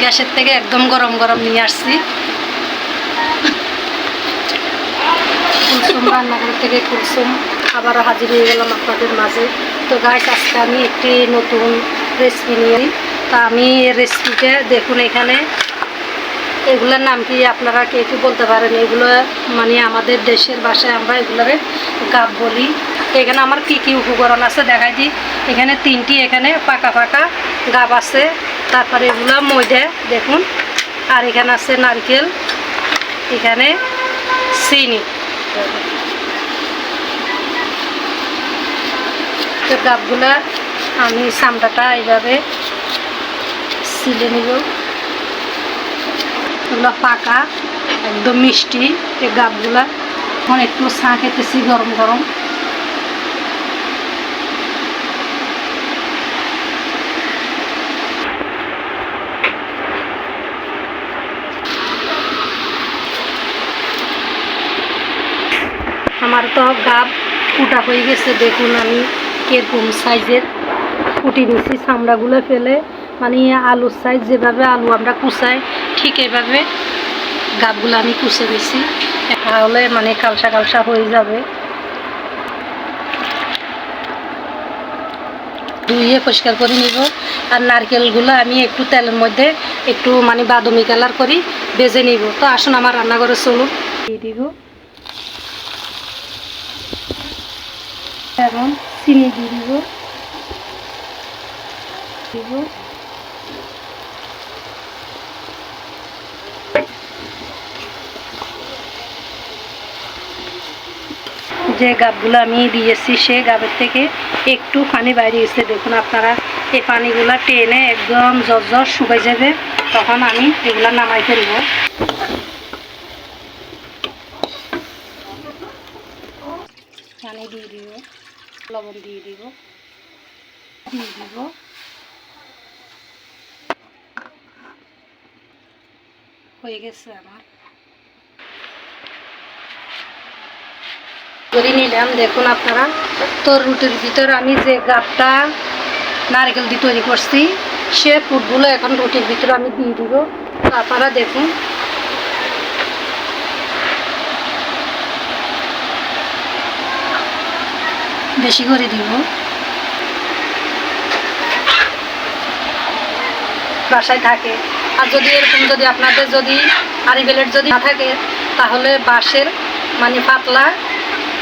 গ্যাসের থেকে একদম গরম গরম নিয়ে আসছি। কুলসুম রান্নাঘর থেকে কুলসুম আবারও হাজির হয়ে গেলাম আপনাদের মাঝে। তো গাছ আজকে আমি একটি নতুন রেসিপি নিয়ে। তা আমি রেসিপিটা দেখুন এখানে। এগুলোর নাম কি আপনারা কে কি বলতে পারেন? এগুলো মানে আমাদের দেশের ভাষায় আমরা এগুলোরে গাব বলি। এখানে আমার কি কি উপকরণ আছে? দেখাই দিই। এখানে তিনটি এখানে পাকা পাকা গাব আছে। তারপরে এগুলো ময়দা, দেখুন। আর এখানে আছে নারকেল, এখানে চিনি। তো গাবগুলা আমি সামটাটা এইভাবে সিলে নিব। এগুলো পাকা, একদম মিষ্টি। এই গাবগুলা এখন একটু চা খেতেছি গরম গরম আমার তো গাব ফুটা হয়ে গেছে, দেখুন আমি কীরকম সাইজের ফুটি নিছি, চামড়াগুলো ফেলে মানে আলুর সাইজ যেভাবে আলু আমরা কুচাই, ঠিক এভাবে গাবগুলো আমি কুচে দিছি। তাহলে মানে কালসা কালসা হয়ে যাবে। ধুয়ে পরিষ্কার করে নিব। আর নারকেলগুলো আমি একটু তেলের মধ্যে একটু মানে বাদামি কালার করি ভেজে নিব। তো আসুন আমার রান্নাঘরে চলুন। দিয়ে দিব। এখন চিনি দিয়ে দিব। দিব। যে গাবগুলো আমি দিয়েছি, সে গাবের থেকে একটু পানি বাইরে এসে দেখুন আপনারা, এই পানিগুলো টেনে একদম জর জর শুকাই যাবে। তখন আমি এগুলো নামাই ফেলব। পানি দিয়ে দিব। লবণ দিয়ে দিব। দিয়ে দিব। হয়ে গেছে আমার। করে নিলাম। দেখুন আপনারা তো রুটির ভিতর আমি যে গাবটা নারকেল দিয়ে তৈরি করছি, সে ফুটগুলো এখন রুটির ভিতরে আমি দিয়ে দিব। আপনারা দেখুন বেশি করে দিব। বাসায় থাকে। আর যদি এরকম যদি আপনাদের যদি আরিবেলের যদি না থাকে, তাহলে বাঁশের মানে পাতলা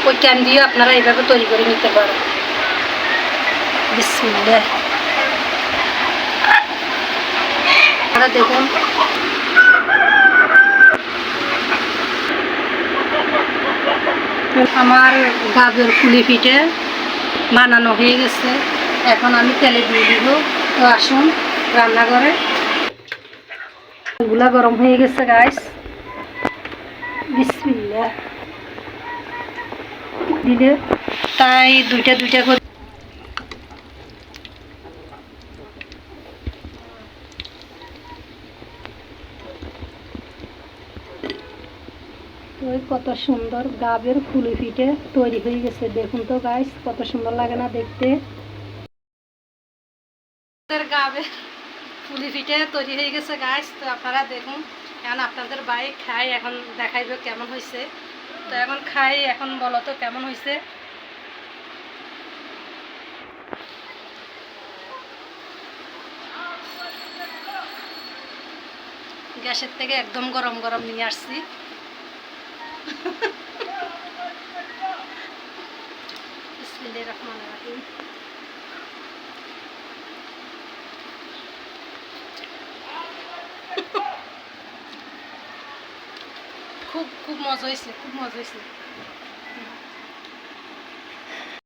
ওই ক্যান দিয়ে আপনারা এইভাবে তৈরি করে নিতে পারেন। বিসমিল্লাহ। দেখুন আমার গাজর কুলি পিঠে বানানো হয়ে গেছে। এখন আমি তেলে দিয়ে দিব। তো আসুন রান্নাঘরে। গুলা গরম হয়ে গেছে গাইস বিসমিল্লা দিলে তাই দুইটা দুইটা করে ওই কত সুন্দর গাবের ফুলি ফিটে তৈরি হয়ে গেছে। দেখুন তো গাইস কত সুন্দর লাগে না দেখতে। গাবের ফুলি ফিটে তৈরি হয়ে গেছে গাইস তো আপনারা দেখুন, এখন আপনাদের বাইক খাই এখন দেখাইবে কেমন হয়েছে তো এখন খাই এখন বলো তো কেমন হয়েছে গ্যাসের থেকে একদম গরম গরম নিয়ে আসছি। বিসমিল্লাহির রহমানির রহিম খুব খুব মজা হয়েছে খুব মজা হয়েছে